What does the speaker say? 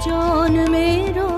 জন্মেরও